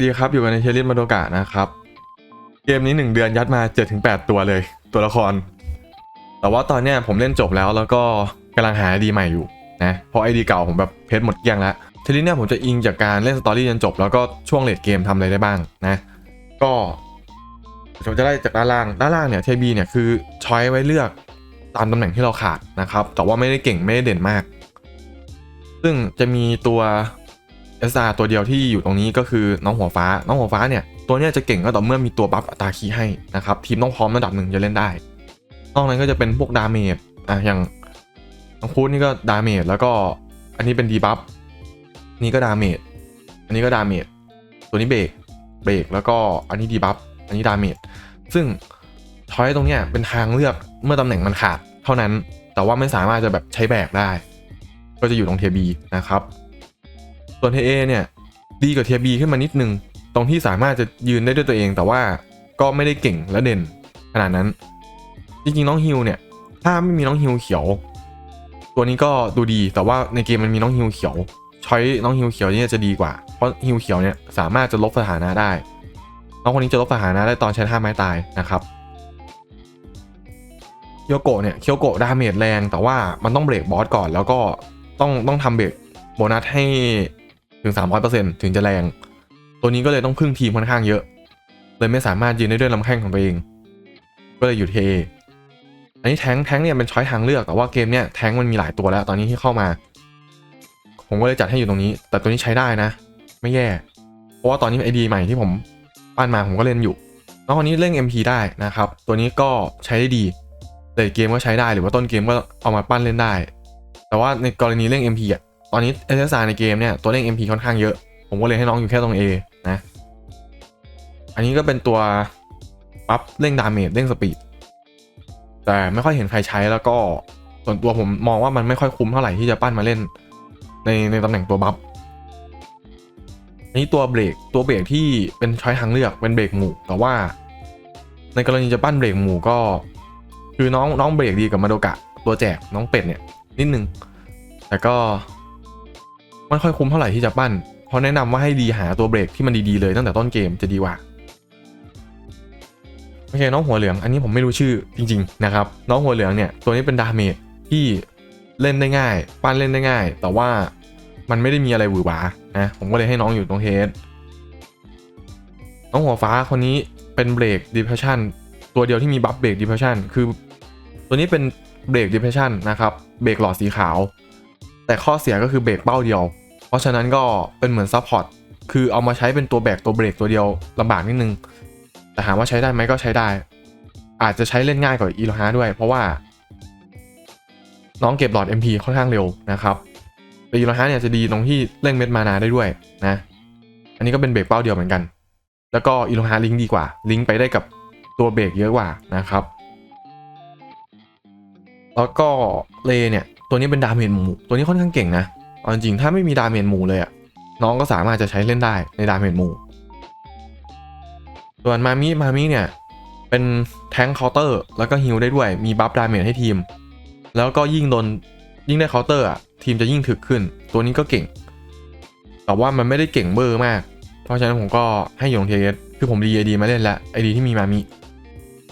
ดีครับอยู่กันในเทลิสมาโดกะนะครับ เกมนี้ 1 เดือนยัดมา 7-8 ตัวเลย ตัวละคร แต่ว่าตอนเนี้ยผมเล่นจบแล้วแล้วก็กำลังหาไอดีใหม่อยู่นะเพราะไอดีเก่าผมแบบเพชรหมดเกลี้ยงแล้วเทลิสเนี่ยผมจะอิงจากการเล่นสตอรี่จนจบ แล้วก็ช่วงเลดเกมทำอะไรได้บ้างนะ ก็ผมจะได้จากด้านล่างด้านล่างเนี่ยเทบีเนี่ยคือช้อยไว้เลือกตามตำแหน่งที่เราขาดนะครับแต่ว่าไม่ได้เก่งไม่ได้เด่นมาก ซึ่งจะมีตัว SR ตัวเดียวที่อยู่ตรงนี้ก็คือน้องหัวฟ้า น้องหัวฟ้าเนี่ยตัวเนี้ยจะเก่งก็ต่อเมื่อมีตัวบัฟอัตราคีให้นะครับทีมต้องพร้อมระดับหนึ่งจะเล่นได้ นอกนั้นก็จะเป็นพวกดาเมจอะอย่างน้องคูดนี่ก็ดาเมจแล้วก็อันนี้เป็นดีบัฟนี่ก็ดาเมจอันนี้ก็ดาเมจตัวนี้เบรกเบรกแล้วก็อันนี้ดีบัฟอันนี้ดาเมจซึ่งทอยตรงเนี้ยเป็นทางเลือกเมื่อตำแหน่งมันขาดเท่านั้น แต่ว่าไม่สามารถจะแบบใช้แบกได้ ก็จะอยู่ตรงเทียบีนะครับ ส่วนเทเอเนี่ยดีกว่าเทียบีขึ้นมานิดนึง ตรงที่สามารถจะยืนได้ด้วยตัวเอง แต่ว่าก็ไม่ได้เก่งและเด่นขนาดนั้น จริงๆ น้องฮิวเนี่ย ถ้าไม่มีน้องฮิวเขียว ตัวนี้ก็ดูดีแต่ว่าในเกมมันมีน้องฮิวเขียวช้อยน้องฮิวเขียวเนี่ยจะดีกว่า เพราะฮิวเขียวเนี่ยสามารถจะลบสถานะได้ น้องคนนี้จะลบสถานะได้ตอนใช้ท่าไม้ตายนะครับเคียวโกะเนี่ยเคียวโกะดาเมจแรงแต่ว่ามันต้องเบรกบอสก่อน แล้วก็ต้องต้องทำเบรกโบนัสให้ ถึง 300%ถึงจะแรง ตัวนี้ก็เลยต้องพึ่งทีมค่อนข้างเยอะ เลยไม่สามารถยืนได้ด้วยลำแข้งของตัวเอง ก็เลยอยู่เท อันนี้แท้งแท้งเนี่ยเป็นช้อยทางเลือก แต่ว่าเกมเนี่ยแท้งมันมีหลายตัวแล้วตอนนี้ที่เข้ามา ผมก็เลยจัดให้อยู่ตรงนี้ แต่ตัวนี้ใช้ได้นะ ไม่แย่ เพราะว่าตอนนี้ไอดีใหม่ที่ผมปั้นมาผมก็เล่นอยู่แล้วคนนี้เล่น MP ได้นะครับ ตัวนี้ก็ใช้ได้ดีแต่เกมก็ใช้ได้หรือว่าต้นเกมก็เอามาปั้นเล่นได้ แต่ว่าในกรณีเล่น MP อะ ตอนนี้ SSR ในเกมเนี่ยตัวเล่น MP ค่อนข้างเยอะ ผมก็เลยให้น้องอยู่แค่ตรง A นะ อันนี้ก็เป็นตัวปั๊บเร่งดาเมจเร่งสปีด แต่ไม่ค่อยเห็นใครใช้แล้วก็ส่วนตัวผมมองว่ามันไม่ค่อยคุ้มเท่าไหร่ที่จะปั้นมาเล่น ในในตำแหน่งตัวบัฟนี่ตัวเบรกตัวเบรกที่เป็นช้อยทางเลือกเป็นเบรกหมู่แต่ว่า ในกรณีจะปั้นเบรกหมู่ก็ คือน้องน้องเบรกดีกับมาโดกะ ตัวแจกน้องเป็ดเนี่ยนิดนึงแต่ก็ ไม่ค่อยคุ้มเท่าไหร่ที่จะปั้น เพราะแนะนำว่าให้ดีหาตัวเบรกที่มันดีๆเลยตั้งแต่ต้นเกมจะดีกว่าโอเคน้องหัวเหลืองอันนี้ผมไม่รู้ชื่อจริง ๆ นะครับ น้องหัวเหลืองเนี่ยตัวนี้เป็นดาเมจที่เล่นได้ง่าย ปั้นเล่นได้ง่าย แต่ว่ามันไม่ได้มีอะไรหวือหวานะผมก็เลยให้น้องอยู่ตรงเฮดน้องหัวฟ้าคนนี้เป็นเบรกดิเพชชันตัวเดียวที่มีบัฟเบรกดิเพชชันคือ ตัวนี้เป็นเบรกดิเพชชันนะครับเบรกหลอดสีขาว แต่ข้อเสียก็คือเบรกเป้าเดียว เพราะฉะนั้นก็เป็นเหมือนซัพพอร์ตคือเอามาใช้เป็นตัวแบกตัวเบรกตัวเดียวลำบากนิดนึง แต่ถามว่าใช้ได้ไหมก็ใช้ได้ อาจจะใช้เล่นง่ายกว่าอีโลฮาด้วย เพราะว่า น้องเก็บหลอด MP ค่อนข้างเร็วนะครับแต่อีโลฮาเนี่ยจะดีตรงที่เร่งเม็ดมานาได้ด้วยนะ อันนี้ก็เป็นเบรกเป้าเดียวเหมือนกัน แล้วก็อีโลฮาลิงก์ดีกว่า ลิงก์ไปได้กับตัวเบรกเยอะกว่านะครับ แล้วก็เลเนี่ยตัวนี้เป็นดาเมจหมู่ตัวนี้ค่อนข้างเก่งนะ เอาจริงถ้าไม่มีดาเมจหมู่เลยอะน้องก็สามารถจะใช้เล่นได้ในดาเมจหมู่ส่วนมามิมามิเนี่ย เป็นแทงค์เคาน์เตอร์แล้วก็ฮิลได้ด้วยมีบัฟดาเมจให้ทีม แล้วก็ยิ่งโดนยิ่งได้เคาน์เตอร์อะทีมจะยิ่งถึกขึ้น ตัวนี้ก็เก่ง แต่ว่ามันไม่ได้เก่งเบอร์มาก เพราะฉะนั้นผมก็ให้อยู่ตรงเทียสคือผมดีไอดีมาเล่นแล้วไอดีที่มีมามิ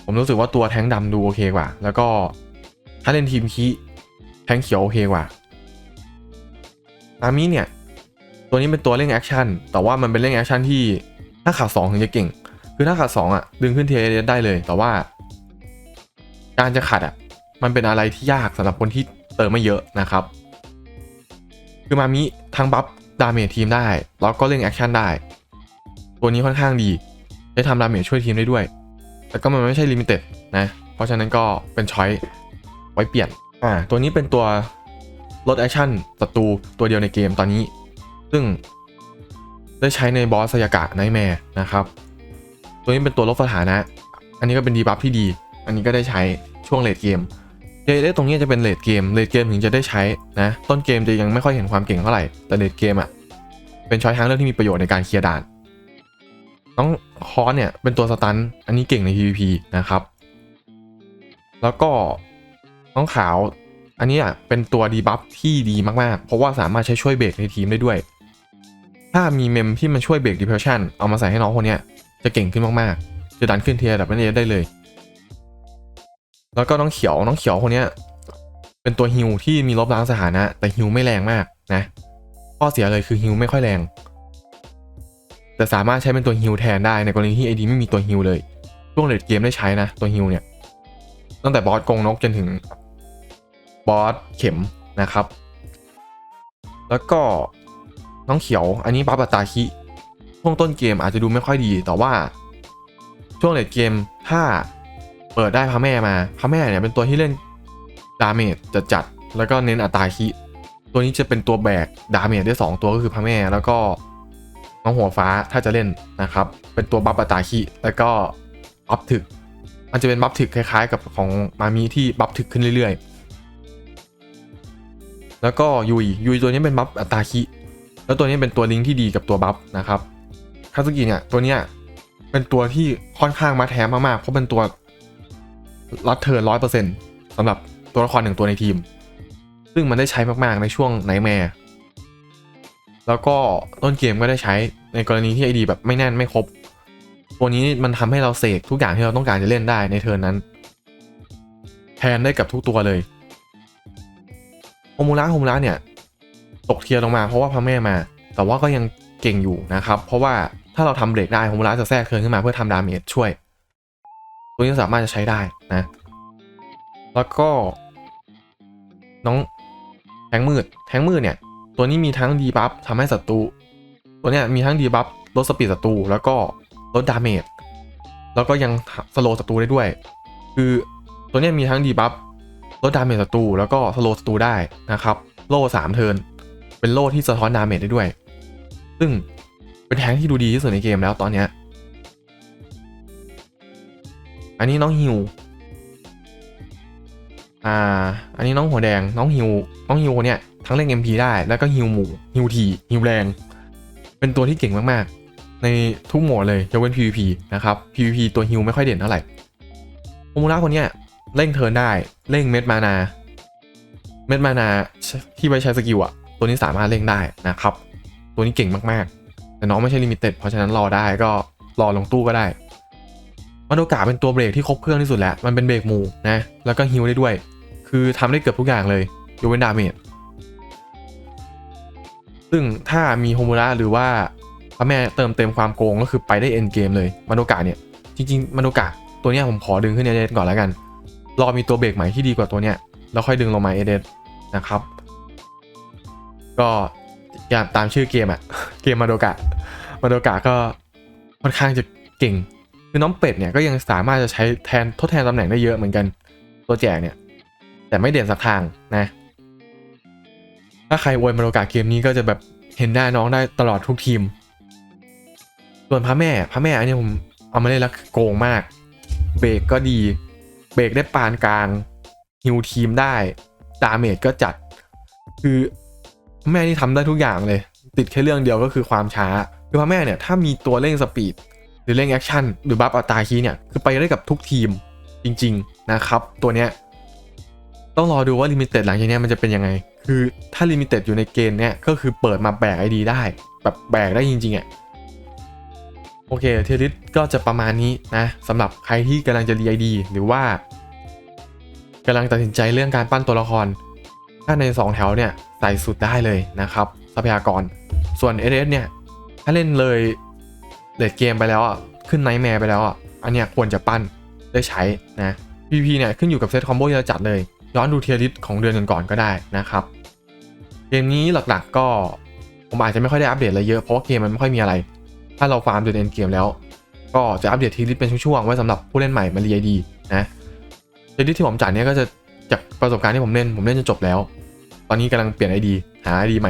ผมรู้สึกว่าตัวแทงค์ดำดูโอเคกว่า แล้วก็ถ้าเล่นทีมคีแทงค์เขียวโอเคกว่า มามิเนี่ย ตัวนี้เป็นตัวเล่นแอคชั่นแต่ว่ามันเป็นเล่นแอคชั่นที่ถ้าขาดสองถึงจะเก่ง คือถ้าขาดสองอะ ดึงขึ้นเทเได้เลย แต่ว่า การจะขัดอะ มันเป็นอะไรที่ยากสำหรับคนที่เติมไม่เยอะนะครับ คือมามิทั้งบัฟดาเมจทีมได้ แล้วก็เล่นแอคชั่นได้ ตัวนี้ค่อนข้างดี ได้ทำดาเมจช่วยทีมได้ด้วย แต่ก็มันไม่ใช่ลิมิเต็ดนะ เพราะฉะนั้นก็เป็นช้อยไว้เปลี่ยน อ่า ตัวนี้เป็นตัว ลดแอคชั่นศัตรูตัวเดียวในเกมตอนนี้ ซึ่งได้ใช้ในบอสสยากะไนแมร์นะครับ ตัวนี้เป็นตัวลดสถานะ อันนี้ก็เป็นดีบัฟที่ดี อันนี้ก็ได้ใช้ช่วงเลดเกมเดตรงนี้จะเป็นเลดเกมเลดเกมถึงจะได้ใช้นะ ต้นเกมจะยังไม่ค่อยเห็นความเก่งเท่าไหร่ แต่เลดเกมอะ เป็นช้อยทางเลือกที่มีประโยชน์ในการเคลียร์ด่าน น้องคอนเนี่ยเป็นตัวสตัน อันนี้เก่งใน PVP นะครับ แล้วก็น้องขาว อันนี้อะเป็นตัวดีบัฟที่ดีมากๆ เพราะว่าสามารถใช้ช่วยเบรกในทีมได้ด้วย ถ้ามีเมมที่มันช่วยเบรก depression เอามาใส่ให้น้องคนนี้จะเก่งขึ้นมากๆ จะดันขึ้นเทียร์ดับเบิลเอได้เลย แล้วก็น้องเขียวน้องเขียวคนนี้เป็นตัวฮิวที่มีลบล้างสถานะ แต่ฮิวไม่แรงมากนะข้อเสียเลยคือฮิวไม่ค่อยแรง แต่สามารถใช้เป็นตัวฮิวแทนได้ในกรณีที่ไอดีไม่มีตัวฮิวเลยช่วงเลดเกมได้ใช้นะตัวฮิวเนี่ยตั้งแต่บอสกงนกจนถึง บอสเข็มนะครับ แล้วก็น้องเขียวอันนี้บัฟอัตาคิช่วงต้นเกมอาจจะดูไม่ค่อยดีแต่ว่าช่วงเลดเกมถ้าเปิดได้พระแม่มาพระแม่เนี่ยเป็นตัวที่เล่นดาเมจจัดจัดแล้วก็เน้นอัตตาคิตัวนี้จะเป็นตัวแบกดาเมจได้สองตัวก็คือพระแม่ แล้วก็น้องหัวฟ้าถ้าจะเล่นนะครับ เป็นตัวบัฟอัตตาคิแล้วก็บัฟถึก มันจะเป็นบัฟถึกคล้ายๆ กับของมามีที่บัฟถึกขึ้นเรื่อยๆ แล้วก็ยุยยุยตัวนี้เป็นบัฟอัตาคิแล้วตัวนี้เป็นตัวลิงก์ที่ดีกับตัวบัฟนะครับคาซุกิเนี่ยตัวเนี้ยเป็นตัวที่ค่อนข้างมาแท้มากๆเพราะเป็นตัวรัดเทิร์นร้อยเปอร์เซ็นต์สำหรับตัวละครหนึ่งตัวในทีม ซึ่งมันได้ใช้มากๆในช่วงไนแมร์แล้วก็ต้นเกมก็ได้ใช้ในกรณีที่ไอดีแบบไม่แน่นไม่ครบ ตัวนี้มันทำให้เราเสกทุกอย่างที่เราต้องการจะเล่นได้ในเทิร์นนั้น แทนได้กับทุกตัวเลย โฮมูระโฮมูระเนี่ยตกเทียร์ลงมาเพราะว่าพระแม่มา แต่ว่าก็ยังเก่งอยู่นะครับ เพราะว่าถ้าเราทำเบรกได้โฮมูระจะแทรกเทินขึ้นมาเพื่อทำดาเมจช่วย ตัวนี้สามารถจะใช้ได้นะ แล้วก็ น้องแทงมืดแทงมืดเนี่ย ตัวนี้มีทั้งดีบัฟทำให้ศัตรูตัวเนี้ยมีทั้งดีบัฟลดสปีดศัตรูแล้วก็ลดดาเมจแล้วก็ยังสโลศัตรูได้ด้วย คือตัวเนี้ยมีทั้งดีบัฟ ลดดาเมจศัตรูแล้วก็สโลศัตรูได้นะครับ โล่สามเทิร์นเป็นโล่ที่สะท้อนดาเมจได้ด้วย ซึ่งเป็นแทงที่ดูดีที่สุดในเกมแล้วตอนเนี้ยอันนี้น้องฮิวอ่า อันนี้น้องหัวแดงน้องฮิวน้องฮิวคนเนี้ยทั้งเล่น MP ได้แล้วก็ฮิวหมู่ฮิวทีฮิวแรง เป็นตัวที่เก่งมากๆ ในทุกโหมดเลยยกเว้น PVP นะครับ PVP ตัวฮิวไม่ค่อยเด่นเท่าไหร่โอมูระคนเนี้ย เร่งเทินได้เร่งเม็ดมานา เม็ดมานาที่ไว้ใช้สกิลอะตัวนี้สามารถเร่งได้นะครับ ตัวนี้เก่งมากๆ แต่น้องไม่ใช่ลิมิเต็ดเพราะฉะนั้นรอได้ก็รอลงตู้ก็ได้มาโดกาเป็นตัวเบรกที่ครบเครื่องที่สุดแล้ว มันเป็นเบรกมูนะ แล้วก็ฮิลได้ด้วย คือทำได้เกือบทุกอย่างเลยยกเว้นดาเมจซึ่งถ้ามีโฮมูระหรือว่าพระแม่เติมเต็มความโกงก็คือไปได้เอ็นเกมเลยมาโดกาเนี่ย จริงๆมาโดกาตัวนี้ผมขอดึงขึ้นเอเดก่อนแล้วกัน รอมีตัวเบรกใหม่ที่ดีกว่าตัวเนี้ยแล้วค่อยดึงลงมาเอเดนะครับ ก็อย่างตามชื่อเกมอะเกมมาโดกะมาโดกะก็ค่อนข้างจะเก่ง คือน้องเป็ดเนี่ยก็ยังสามารถจะใช้แทนทดแทนตำแหน่งได้เยอะเหมือนกัน ตัวแจกเนี่ย แต่ไม่เด่นสักทางนะ ถ้าใครอวยมาโดกะเกมนี้ก็จะแบบเห็นได้น้องได้ตลอดทุกทีม ส่วนพระแม่พระแม่อันนี้ผมเอามาเล่นแล้วโกงมาก เบรกก็ดี เบรกได้ปานกลางฮิวทีมได้ดาเมจก็จัด คือพระแม่ที่ทำได้ทุกอย่างเลย ติดแค่เรื่องเดียวก็คือความช้าคือพระแม่เนี่ยถ้ามีตัวเร่งสปีดหรือเร่งแอคชั่นหรือบัฟอัตราคีเนี่ยคือไปได้กับทุกทีมจริง ๆนะครับ ตัวเนี้ยต้องรอดูว่าลิมิเต็ดหลังจากนี้มันจะเป็นยังไง คือถ้าลิมิเต็ดอยู่ในเกณฑ์เนี้ยก็คือเปิดมาแบกไอดีได้ แบบแบกได้จริงๆอะ โอเคเทลิสก็จะประมาณนี้นะสำหรับใครที่กำลังจะรีไอดีหรือว่ากำลังตัดสินใจเรื่องการปั้นตัวละคร ถ้าใน 2 แถวเนี่ยใส่สุดได้เลยนะครับ ทรัพยากร ส่วน s อเนี่ย ถ้าเล่นเลยเลดเกมไปแล้วอะ ขึ้นไนท์แมร์ไปแล้วอะ อันเนี้ยควรจะปั้นได้ใช้นะ PP เนี่ยขึ้นอยู่กับเซตคอมโบที่เราจัดเลย ย้อนดูเทียริสของเดือนก่อนๆก็ได้นะครับ เกมนี้หลักๆก็ผมอาจจะไม่ค่อยได้อัปเดตอะไรเยอะเพราะว่าเกมมันไม่ค่อยมีอะไร ถ้าเราฟาร์มจนเอ็นเกมแล้ว ก็จะอัปเดตทีลิสเป็นช่วงๆไว้สำหรับผู้เล่นใหม่มาเรียดีนะทีลิสที่ผมจัดเนี่ยก็จะจากประสบการณ์ที่ผมเล่นผมเล่นจนจบแล้ว ตอนนี้กำลังเปลี่ยนไอดีหาไอดีใหม่